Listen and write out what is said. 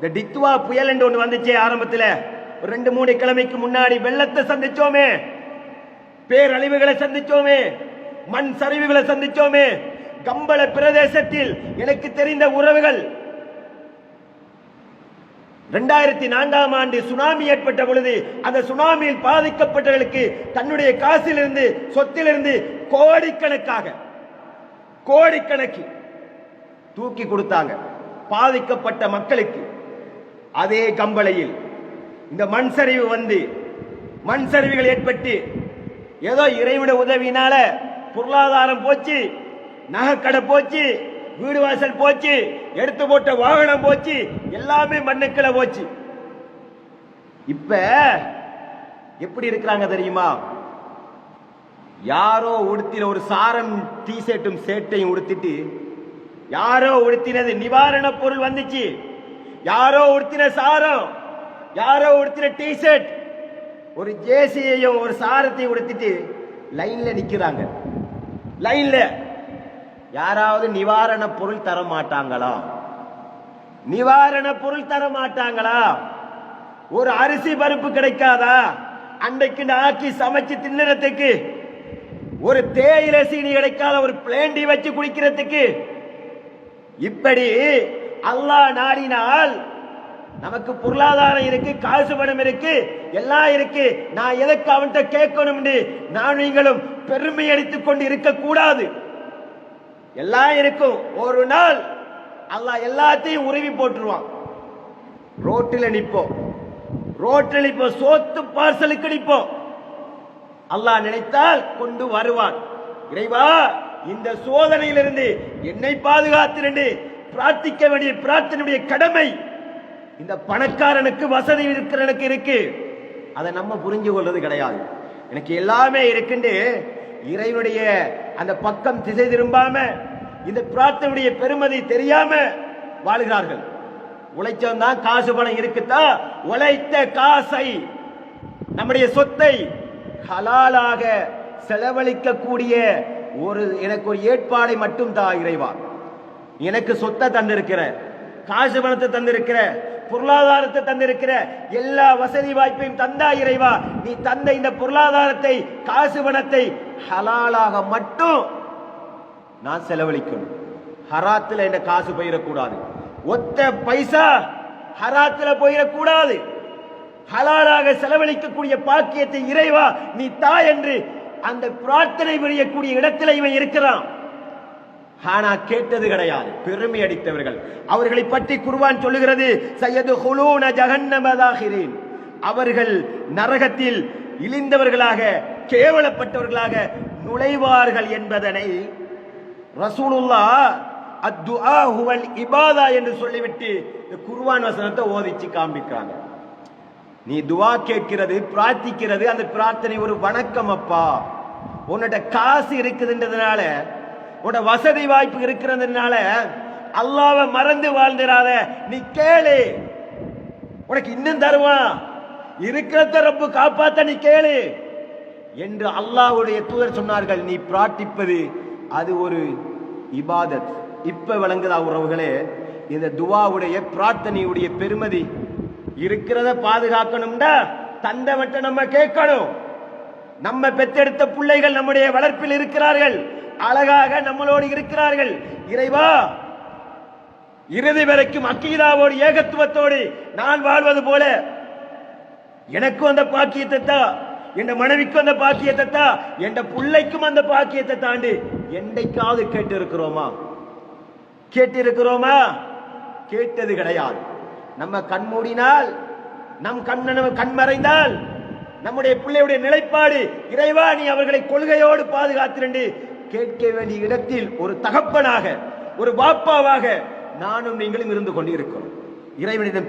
இந்த டித்துவா புயல் என்று ஒன்று வந்துச்சே ஆரம்பத்தில். ஒரு ரெண்டு மூணு கிழமைக்கு முன்னாடி வெள்ளத்தை சந்திச்சோமே. பேரழிவுகளை சந்திச்சோமே. மண் சரிவுகளை சந்திச்சோமே. கம்பள பிரதேசத்தில் எனக்கு தெரிந்த உறவுகள். இரண்டாயிரத்தி நான்காம் ஆண்டு சுனாமி ஏற்பட்ட பொழுது அந்த சுனாமியில் பாதிக்கப்பட்டவர்களுக்கு தன்னுடைய காசிலிருந்து சொத்திலிருந்து கோடிக்கணக்காக கோடிக்கணக்கு தூக்கி கொடுத்தாங்க. பாதிக்கப்பட்ட மக்களுக்கு. அதே கம்பளையில் இந்த மண் சரிவு வந்து மண் சரிவுகள் ஏற்பட்டு ஏதோ இறைவிட உதவினால பொருளாதாரம் போச்சு நகைக்கடை போச்சு வீடு வாசல் போச்சு எடுத்து போட்ட வாகனம் போச்சு எல்லாமே மண்ணுக்களை போச்சு. இப்ப எப்படி இருக்கிறாங்க தெரியுமா? யாரோ உடுத்தின ஒரு சாரம் டீ ஷர்ட்டும் சேட்டையும் உடுத்திட்டு யாரோ உடுத்தினது நிவாரண பொருள் வந்துச்சு. யாரோ உடுத்தின சாரம் யாரோ உடுத்தின டி ஷர்ட் ஒரு ஜேசியையும் ஒரு சாரத்தையும் உடுத்திட்டு லைன்ல நிக்கிறாங்க. லைன்ல. யாராவது நிவாரண பொருள் தர மாட்டாங்களா? நிவாரண பொருள் தர மாட்டாங்களா? ஒரு அரிசி பருப்பு கிடைக்காதா? அன்றைக்கு ஆக்கி சமைச்சு தின்னறதுக்கு ஒரு தேயிலை சீனி கிடைக்காத ஒரு பிளேண்டி வச்சு குடிக்கிறதுக்கு இப்படி அல்லாஹ் நாடினால் நமக்கு பொருளாதாரம் இருக்கு காசு பணம் இருக்கு எல்லாம் இருக்கு. நான் எதற்கு அவன்கிட்ட கேட்கணும்னு நான் நீங்களும் பெருமை அடித்துக் கொண்டு இருக்க கூடாது. எல்லாம் இருக்கும். ஒரு நாள் அல்லாஹ் எல்லாத்தையும் உருவி போட்டுருவான். ரோட்டில் நிற்போம். ரோட்டில் நிற்போம். சோத்து பார்சலுக்கு நிற்போம். அல்லாஹ் நினைத்தால் கொண்டு வருவான். இறைவா இந்த சோதனையிலிருந்து என்னை பாதுகாத்திருந்து பிரார்த்திக்க வேண்டிய பிரார்த்தனையுடைய கடமை இந்த பணக்காரனுக்கு வசதி இருக்கிறனுக்கு இருக்கு. அதை நம்ம புரிஞ்சு கொள்வது கிடையாது. எனக்கு எல்லாமே இருக்குண்டு இறைவனுடைய அந்த பக்கம் திசை திரும்பாம இந்த பிரார்த்தனையுடைய பெருமதி தெரியாம வாழ்கிறார்கள். உழைச்சவன் தான் காசு பணம் இருக்குதா? உழைத்த காசை நம்முடைய சொத்தை ஹலாலாக செலவழிக்கக்கூடிய ஒரு எனக்கு ஒரு ஏற்பாடை மட்டும் தான் இறைவா. எனக்கு சொத்தை தந்திருக்கிற காசு பணத்தை தந்திருக்கிற பொருளாதாரத்தை தந்திருக்கிற எல்லா வசதி வாய்ப்பையும் தந்தா இறைவா. நீ தந்த இந்த பொருளாதாரத்தை காசு பணத்தை ஹலாலாக மட்டும் நான் செலவழிக்கணும். ஹராத்துல என்ன காசு போயிடக்கூடாது ஒத்த பைசா ஹராத்துல போயிடக்கூடாது ஹலாலாக செலவழிக்கக்கூடிய பாக்கியத்தை இறைவா நீ தா என்று அந்த பிரார்த்தனை புரியக்கூடிய இடத்துல இவன் இருக்கிறான். ஆனா கேட்டது கிடையாது. பெருமை அடித்தவர்கள். அவர்களை பற்றி குர்வான் சொல்லுகிறது சையது ஹுலூன ஜகன்னமதாகிறேன் அவர்கள் நரகத்தில் இழிந்தவர்களாக கேவலப்பட்டவர்களாக நுழைவார்கள் என்பதனை ரசூலுல்லா அத்துஆ ஹுவல் இபாதா என்று சொல்லிவிட்டு இந்த குர்வான் வசனத்தை ஓதிச்சு காண்பிக்கிறாங்க. நீ துவா கேட்கிறது பிரார்த்திக்கிறது அந்த பிரார்த்தனை ஒரு வணக்கம் அப்பா. உன்னோட காசு இருக்குதுன்றதுனால உன்னோட வசதி வாய்ப்பு இருக்கிறதுனால அல்லாவை மறந்து வாழ்ந்துடாத நீ கேளு. உனக்கு இன்னும் தருவான் இருக்கிறத ரொம்ப காப்பாத்த நீ கேளு. என்று அல்லாஹ்வுடைய தூதர் சொன்னார்கள் நீ பிரார்த்திப்பது அது ஒரு இபாதத். இப்ப விளங்குதா உறவுகளே இந்த துவாவுடைய பிரார்த்தனையுடைய பெருமதி. இருக்கிறத பாதுகாக்கணும்டா. தந்தை நம்ம கேட்கணும். நம்ம பெத்தெடுத்த பிள்ளைகள் நம்முடைய வளர்ப்பில் இருக்கிறார்கள். அழகாக நம்மளோடு இருக்கிறார்கள். இறைவா இறுதி வரைக்கும் அக்கீதாவோடு ஏகத்துவத்தோடு நான் வாழ்வது போல எனக்கும் அந்த பாக்கியத்தை தா என் மனைவிக்கும் அந்த பாக்கியத்தை தா என் பிள்ளைக்கும் அந்த பாக்கியத்தை தாண்டி என்னைக்காவது கேட்டு இருக்கிறோமா கேட்டு இருக்கிறோமா கேட்டது கிடையாது. நம்ம கண் மூடினால் நம் கண்ண கண் மறைந்தால் நம்முடைய பிள்ளையுடைய நிலைப்பாடு இறைவா நீ அவர்களை கொள்கையோடு பாதுகாத்திரண்டு கேட்க வேண்டிய இடத்தில் ஒரு தகப்பனாக ஒரு பாப்பாவாக நானும் நீங்களும் இருந்து கொண்டிருக்கிறோம். இறைவனிடம்